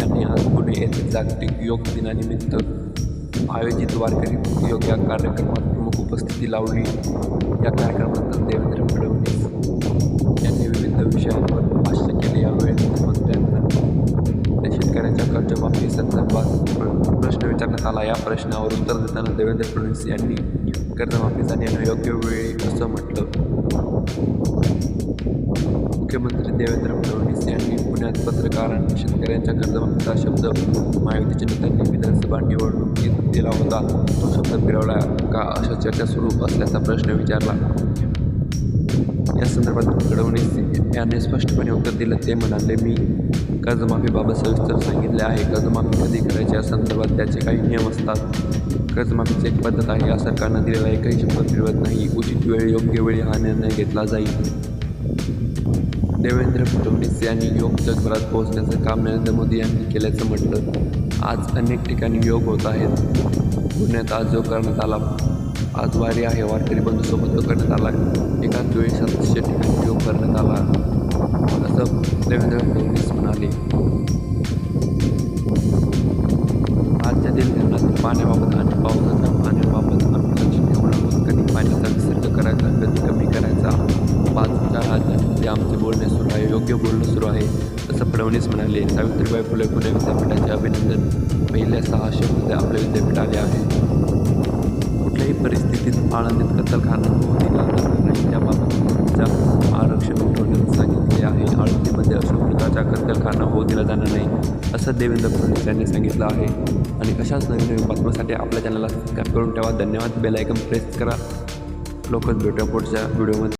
यांनी आज पुणे येथे जागतिक योग दिनानिमित्त आयोजित वारकरी योग या कार्यक्रमात प्रमुख उपस्थिती लावली. या कार्यक्रमात देवेंद्र फडणवीस यांनी विविध विषयांवर भाष्य केले. यावेळी मुख्यमंत्र्यांना त्या शेतकऱ्यांच्या कर्जमाफी संदर्भात प्रश्न विचारण्यात आला. या प्रश्नावर उत्तर देताना देवेंद्र फडणवीस यांनी कर्जमाफीचा निर्णय योग्य वेळी असं म्हटलं. मुख्यमंत्री देवेंद्र फडणवीस यांनी पुण्यात पत्रकारांनी शेतकऱ्यांच्या कर्जमाफीचा शब्द महायुतीच्या नेत्यांनी विधानसभा निवडणुकीत दिला होता. तो शब्द फिरवला का अशा चर्चा सुरू असल्याचा प्रश्न विचारला. या संदर्भात फडणवीस यांनी स्पष्टपणे उत्तर दिलं. ते म्हणाले मी कर्जमाफीबाबत सविस्तर सांगितले आहे. कर्जमाफी कधी करायची? या संदर्भात त्याचे काही नियम असतात. कर्जमाफीची एक पद्धत आहे. या सरकारनं दिलेला एकही शब्द फिरवत नाही. उचित वेळ योग्य वेळी हा निर्णय घेतला जाईल. देवेंद्र फडणवीस यांनी योग जगभरात पोहोचण्याचं काम नरेंद्र मोदी यांनी केल्याचं म्हटलं. आज अनेक ठिकाणी योग होत आहेत. पुण्यात आज योग करण्यात आला. आज वारी आहे. वारकरी बंधूसोबत योग करण्यात आला. एकाच वेळी सातशे ठिकाणी योग करण्यात आला. असं देवेंद्र फडणवीस म्हणाले. आजच्या धरणातील पाण्याबाबत आणि पावसाचा आमचे बोलणे सुरू आहे योग्य बोलणं सुरू आहे असं फडणवीस म्हणाले. सावित्रीबाई फुले पुणे विद्यापीठाचे अभिनंदन. पहिल्या सहाशेमध्ये आपले आपल्या विद्यापीठ आले आहे. कुठल्याही परिस्थितीत आळंदीत कत्तलखाना होऊ दिला जाणार नाही त्याबाबतच्या आरक्षण उठवण्यात सांगितले आहे. आळंदीमध्ये अशोक प्रकारचा कत्तलखाना होऊ दिला जाणार नाही असं देवेंद्र फडणवीस यांनी सांगितलं आहे. आणि अशाच नवीन नवीन बातम्यांसाठी आपल्या चॅनलला सबस्क्राईब करून ठेवा. धन्यवाद. बेलायकम प्रेस करा. लवकरच भेटूया पुढच्या व्हिडिओमध्ये